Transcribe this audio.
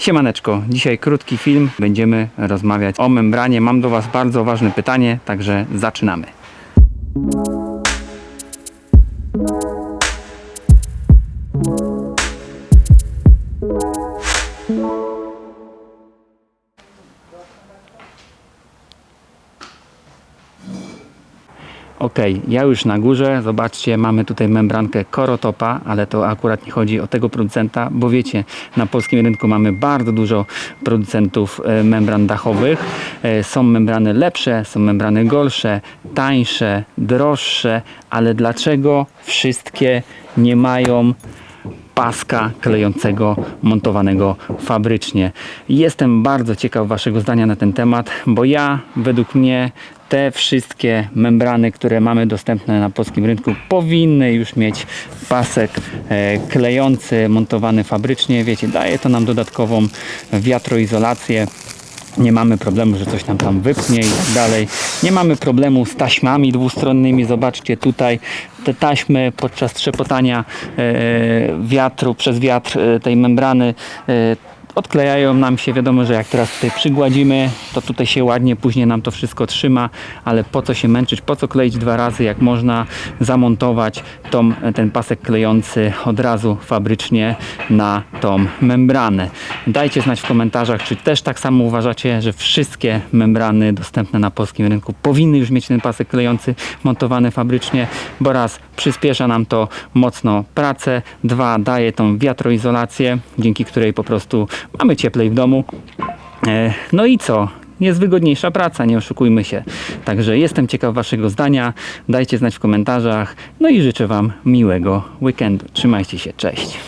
Siemaneczko, dzisiaj krótki film. Będziemy rozmawiać o membranie. Mam do Was bardzo ważne pytanie, także zaczynamy. Ok, ja już na górze, zobaczcie, mamy tutaj membrankę Korotopa, ale to akurat nie chodzi o tego producenta, bo wiecie, na polskim rynku mamy bardzo dużo producentów e, membran dachowych. E, Są membrany lepsze, są membrany gorsze, tańsze, droższe, ale dlaczego wszystkie nie mają paska klejącego montowanego fabrycznie. Jestem bardzo ciekaw Waszego zdania na ten temat, bo ja według mnie te wszystkie membrany, które mamy dostępne na polskim rynku powinny już mieć pasek e, klejący montowany fabrycznie. Wiecie, daje to nam dodatkową wiatroizolację nie mamy problemu, że coś nam tam wypchnie i tak dalej. Nie mamy problemu z taśmami dwustronnymi. Zobaczcie tutaj te taśmy podczas trzepotania e, wiatru przez wiatr e, tej membrany e, odklejają nam się. Wiadomo, że jak teraz tutaj przygładzimy, to tutaj się ładnie później nam to wszystko trzyma, ale po co się męczyć, po co kleić dwa razy, jak można zamontować tą, ten pasek klejący od razu fabrycznie na tą membranę. Dajcie znać w komentarzach, czy też tak samo uważacie, że wszystkie membrany dostępne na polskim rynku powinny już mieć ten pasek klejący montowany fabrycznie, bo raz przyspiesza nam to mocno pracę, dwa daje tą wiatroizolację, dzięki której po prostu mamy cieplej w domu. E, No i co? Jest wygodniejsza praca, nie oszukujmy się. Także jestem ciekaw Waszego zdania. Dajcie znać w komentarzach. No i życzę Wam miłego weekendu. Trzymajcie się, cześć.